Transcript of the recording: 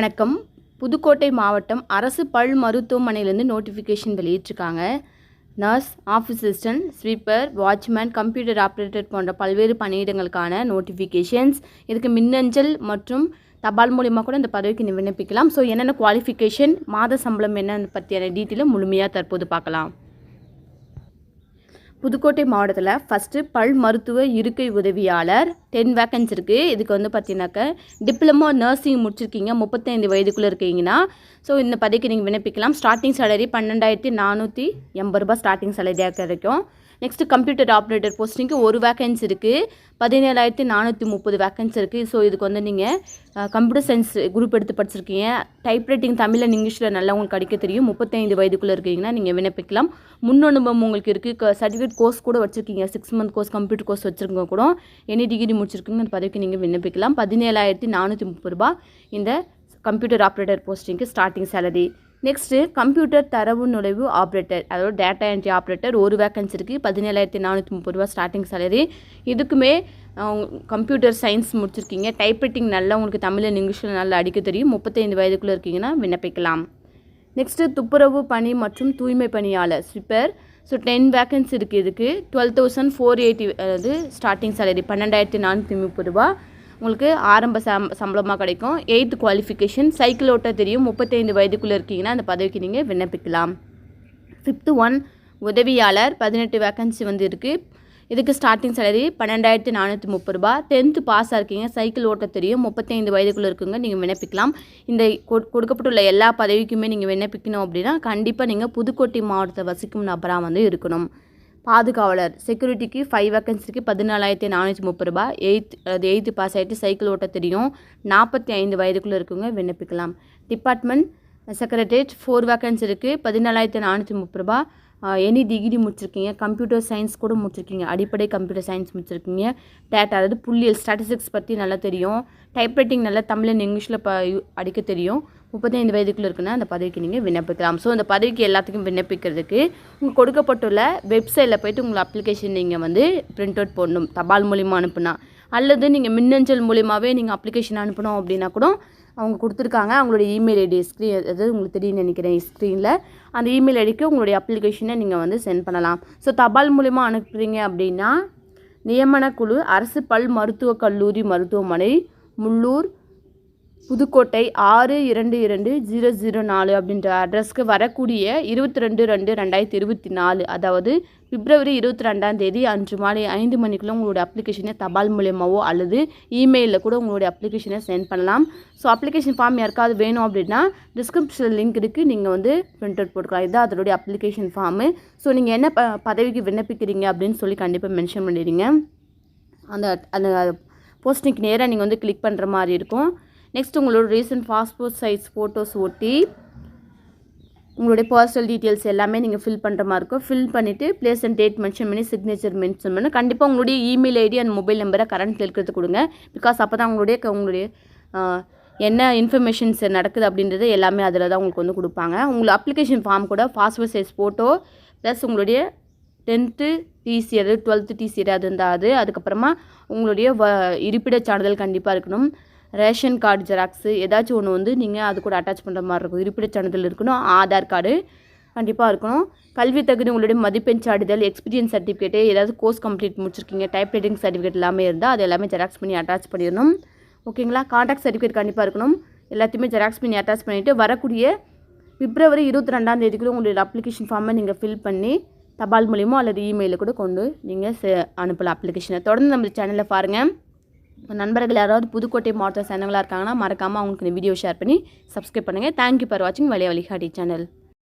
வணக்கம். புதுக்கோட்டை மாவட்டம் அரசு பல் மருத்துவமனையிலேருந்து நோட்டிஃபிகேஷன் வெளியிட்டிருக்காங்க. Nurse office assistant sweeper watchman computer operator போன்ற பல்வேறு பணியிடங்களுக்கான நோட்டிஃபிகேஷன்ஸ் இதுக்கு மின்னஞ்சல் மற்றும் தபால் மூலியமாக கூட இந்த பதவிக்கு நீ விண்ணப்பிக்கலாம். ஸோ என்னென்ன குவாலிஃபிகேஷன் மாத சம்பளம் என்னன்னு பற்றியான டீட்டெயிலும் முழுமையாக தற்போது பார்க்கலாம். புதுக்கோட்டை மாவட்டத்தில் ஃபஸ்ட்டு பல் மருத்துவ இருக்கை உதவியாளர் டென் வேக்கன்ஸ் இருக்குது இதுக்கு வந்து பார்த்தீங்கன்னாக்க டிப்ளமோ நர்சிங் முடிச்சிருக்கீங்க. முப்பத்தைந்து வயதுக்குள்ளே இருக்கீங்கன்னா ஸோ இந்த பதவிக்கு நீங்கள் விண்ணப்பிக்கலாம். ஸ்டார்டிங் சேலரி பன்னெண்டாயிரத்தி நானூற்றி எண்பது ரூபாய் ஸ்டார்டிங் சேலரியாக கிடைக்கும். நெக்ஸ்ட்டு கம்ப்யூட்டர் ஆப்ரேட்டர் போஸ்டிங்க்கு ஒரு வேக்கன்ஸ் இருக்குது பதினேழாயிரத்தி நானூற்றி முப்பது வேக்கன்சி இருக்குது ஸோ இதுக்கு வந்து நீங்கள் கம்ப்யூட்டர் சயின்ஸ் குரூப் எடுத்து படிச்சிருக்கீங்க. டைப்ரைட்டிங் தமிழ் அண்ட் இங்கிலீஷில் நல்லா உங்களுக்கு கிடைக்க தெரியும். முப்பத்தைந்து வயதுக்குள்ளே இருக்கீங்கன்னா நீங்கள் விண்ணப்பிக்கலாம். முன் அனுபவம் உங்களுக்கு இருக்குது சர்டிஃபிகேட் கோர்ஸ் கூட வச்சுருக்கீங்க. Six month course computer course வச்சுருக்கோம் கூட. எனி டிகிரி முடிச்சிருக்கீங்க அந்த பதவிக்கு நீங்கள் விண்ணப்பிக்கலாம். பதினேழாயிரத்தி நானூற்றி முப்பது ரூபாய் இந்த கம்ப்யூட்டர் ஆப்ரேட்டர் போஸ்டிங்க்கு ஸ்டார்டிங் சேலரி நெக்ஸ்ட்டு கம்ப்யூட்டர் தரவு நுழைவு ஆப்ரேட்டர் அதாவது டேட்டா என்ட்ரி ஆப்ரேட்டர் ஒரு வேக்கன்ஸ் இருக்குது பதினேழாயிரத்தி நானூற்றி முப்பது ரூபா ஸ்டார்டிங் சேலரி இதுக்குமே கம்ப்யூட்டர் சயின்ஸ் முடிச்சிருக்கீங்க. டைப்ரைட்டிங் நல்லா உங்களுக்கு தமிழில் இங்கிலீஷில் நல்லா அடிக்க தெரியும். முப்பத்தைந்து வயதுக்குள்ளே இருக்கீங்கன்னா விண்ணப்பிக்கலாம். நெக்ஸ்ட்டு துப்புரவு பணி மற்றும் தூய்மை பணியாளர். ஸ்விப்பர் ஸோ டென் வேக்கன்சி இருக்குது இதுக்கு டுவெல் தௌசண்ட் ஃபோர் எயிட்டி அதாவது ஸ்டார்டிங் சேலரி பன்னெண்டாயிரத்தி நானூற்றி முப்பது ரூபா. உங்களுக்கு ஆரம்ப சம் சம்பளமாக கிடைக்கும். எயித்து குவாலிஃபிகேஷன் சைக்கிள் ஓட்ட தெரியும். முப்பத்தைந்து வயதுக்குள்ளே இருக்கீங்கன்னா அந்த பதவிக்கு நீங்கள் விண்ணப்பிக்கலாம். ஃபிஃப்த்து ஒன் உதவியாளர். பதினெட்டு வேக்கன்சி வந்து இருக்குது இதுக்கு ஸ்டார்டிங் சேலரி பன்னெண்டாயிரத்தி நானூற்றி முப்பது ரூபா டென்த்து பாஸாக இருக்கீங்க. சைக்கிள் ஓட்ட தெரியும். முப்பத்தைந்து வயதுக்குள்ளே இருக்குங்க நீங்கள் விண்ணப்பிக்கலாம். இந்த கொடுக்கப்பட்டுள்ள எல்லா பதவிக்குமே நீங்கள் விண்ணப்பிக்கணும் அப்படின்னா கண்டிப்பாக நீங்கள் புதுக்கோட்டை மாவட்டத்தை வசிக்கும் நபராக வந்து இருக்கணும். பாதுகாவலர். செக்யூரிட்டிக்கு ஃபைவ் வேக்கன்சிக்கு பதினாலாயிரத்தி நானூற்றி முப்பது ரூபா எயித் அது எயித்து பாஸ் ஆகிட்டு சைக்கிள் ஓட்ட தெரியும். நாற்பத்தி ஐந்து வயதுக்குள்ளே இருக்கவங்க விண்ணப்பிக்கலாம். டிபார்ட்மெண்ட் செக்ரட்டரியேட் ஃபோர் வேக்கன்ஸ் இருக்குது பதினாலாயிரத்தி நானூற்றி முப்பது ரூபா எனி டிகிரி முடிச்சிருக்கீங்க கம்ப்யூட்டர் சயின்ஸ் கூட முடிச்சிருக்கீங்க அடிப்படை கம்ப்யூட்டர் சயின்ஸ் முடிச்சிருக்கீங்க டேட்டா அதாவது புள்ளியல் ஸ்டாட்டிஸ்டிக்ஸ் பற்றி நல்லா தெரியும் டைப்ரைட்டிங் நல்லா தமிழ் அண்ட் இங்கிலீஷில் ப அடிக்க தெரியும். முப்பத்தைந்து வயதுக்குள்ளே இருக்குன்னா அந்த பதவிக்கு நீங்கள் விண்ணப்பிக்கலாம். ஸோ அந்த பதவிக்கு எல்லாத்துக்கும் விண்ணப்பிக்கிறதுக்கு உங்கள் கொடுக்கப்பட்டுள்ள வெப்சைட்டில் போய்ட்டு உங்கள் அப்ளிகேஷன் நீங்கள் வந்து பிரிண்ட் அவுட் போடணும். தபால் மூலிமா அனுப்புனா. அல்லது நீங்கள் மின்னஞ்சல் மூலிமாவே நீங்கள் அப்ளிகேஷன் அனுப்பணும் அப்படின்னா கூட அவங்க கொடுத்துருக்காங்க. அவங்களுடைய இமெயில் ஐடி ஸ்க்ரீன் அதாவது உங்களுக்கு தெரியும்னு நினைக்கிறேன் ஸ்க்ரீனில் அந்த இமெயில் ஐடிக்கு உங்களுடைய அப்ளிகேஷனை நீங்கள் வந்து சென்ட் பண்ணலாம். ஸோ தபால் மூலிமா அனுப்புகிறீங்க அப்படின்னா நியமனக்குழு குழு அரசு பல் மருத்துவக் கல்லூரி மருத்துவமனை முள்ளூர் புதுக்கோட்டை ஆறு இரண்டு இரண்டு ஜீரோ ஜீரோ நாலு அப்படின்ற அட்ரஸ்க்கு வரக்கூடிய இருபத்தி ரெண்டு ரெண்டு ரெண்டாயிரத்தி இருபத்தி நாலு அதாவது பிப்ரவரி இருபத்தி ரெண்டாம் தேதி அன்று மாலை ஐந்து மணிக்குள்ளே உங்களுடைய அப்ளிகேஷனை தபால் மூலியமாவோ அல்லது இமெயிலில் கூட உங்களுடைய அப்ளிகேஷனை சென்ட் பண்ணலாம். ஸோ அப்ளிகேஷன் ஃபார்ம் யாருக்காவது வேணும் அப்படின்னா டிஸ்கிரிப்ஷன் லிங்க் இருக்குது நீங்கள் வந்து பிரிண்ட் அவுட் போட்டுக்கலாம். இதுதான் அதனுடைய அப்ளிகேஷன் ஃபார்மு ஸோ நீங்கள் என்ன ப பதவிக்கு விண்ணப்பிக்கிறீங்க அப்படின்னு சொல்லி கண்டிப்பாக மென்ஷன் பண்ணிடுங்க. அந்த அந்த போஸ்டிங்க்கு நேராக நீங்கள் வந்து கிளிக் பண்ணுற மாதிரி இருக்கும். நெக்ஸ்ட் உங்களோட ரீசன்ட் பாஸ்போர்ட் சைஸ் ஃபோட்டோஸ் ஒட்டி உங்களுடைய பர்சனல் டீட்டெயில்ஸ் எல்லாமே நீங்கள் ஃபில் பண்ணுற மாதிரி இருக்கும். ஃபில் பண்ணிவிட்டு பிளேஸ் அண்ட் டேட் மென்ஷன் பண்ணி சிக்னேச்சர் மென்ஷன் பண்ணி. கண்டிப்பாக உங்களுடைய இமெயில் ஐடி அண்ட் மொபைல் நம்பரை கரண்ட்டில் இருக்கிறது கொடுங்க. பிகாஸ் அப்போ தான் உங்களுடைய உங்களுடைய என்ன இன்ஃபர்மேஷன்ஸ் நடக்குது அப்படின்றது எல்லாமே அதில் தான் உங்களுக்கு வந்து கொடுப்பாங்க. உங்களுக்கு அப்ளிகேஷன் ஃபார்ம் கூட பாஸ்போர்ட் சைஸ் ஃபோட்டோ ப்ளஸ் உங்களுடைய டென்த்து டிசி அது டுவெல்த்து டிசி அது இருந்தால் அது. அதுக்கப்புறமா உங்களுடைய வ இருப்பிடச் சான்றிதழ் கண்டிப்பாக இருக்கணும். ரேஷன் கார்டு ஜெராக்ஸு ஏதாச்சும் ஒன்று வந்து நீங்கள் அது கூட அட்டாச் பண்ணுற மாதிரி இருக்கும். இருப்பிடச் சான்றிதழ் இருக்கணும் ஆதார் கார்டு கண்டிப்பாக இருக்கணும். கல்வி தகுதி உங்களுடைய மதிப்பெண் சான்றிதழ் எக்ஸ்பீரியன்ஸ் சர்டிஃபிகேட்டு ஏதாவது கோர்ஸ் கம்ப்ளீட் முடிச்சிருக்கீங்க டைப் ரைட்டிங் சர்டிஃபிகேட் எல்லாமே இருந்தால் அது எல்லாமே ஜெராக்ஸ் பண்ணி அட்டாச் பண்ணிடணும். ஓகேங்களா கான்டாக்ட் சர்டிஃபிகேட் கண்டிப்பாக இருக்கணும். எல்லாத்தையுமே ஜெராக்ஸ் பண்ணி அட்டாச் பண்ணிவிட்டு வரக்கூடிய பிப்ரவரி இருபத்தி ரெண்டாம் தேதிக்குள்ளே உங்களுடைய அப்ளிகேஷன் ஃபார்மை நீங்கள் ஃபில் பண்ணி தபால் மூலியமோ அல்லது இமெயிலில் கூட கொண்டு நீங்கள் அனுப்பலாம் அப்ளிகேஷனை தொடர்ந்து நம்ம சேனலில் பாருங்கள் நண்பர்கள் யாராவது புதுக்கோட்டை மாவட்டத்தை சேர்ந்தவங்களாக இருக்காங்கன்னா மறக்காமல் அவங்களுக்கு இந்த வீடியோ ஷேர் பண்ணி சப்ஸ்கிரைப் பண்ணுங்கள் தேங்க்யூ ஃபார் வாட்சிங் வழியா வழிகாட்டி சேனல்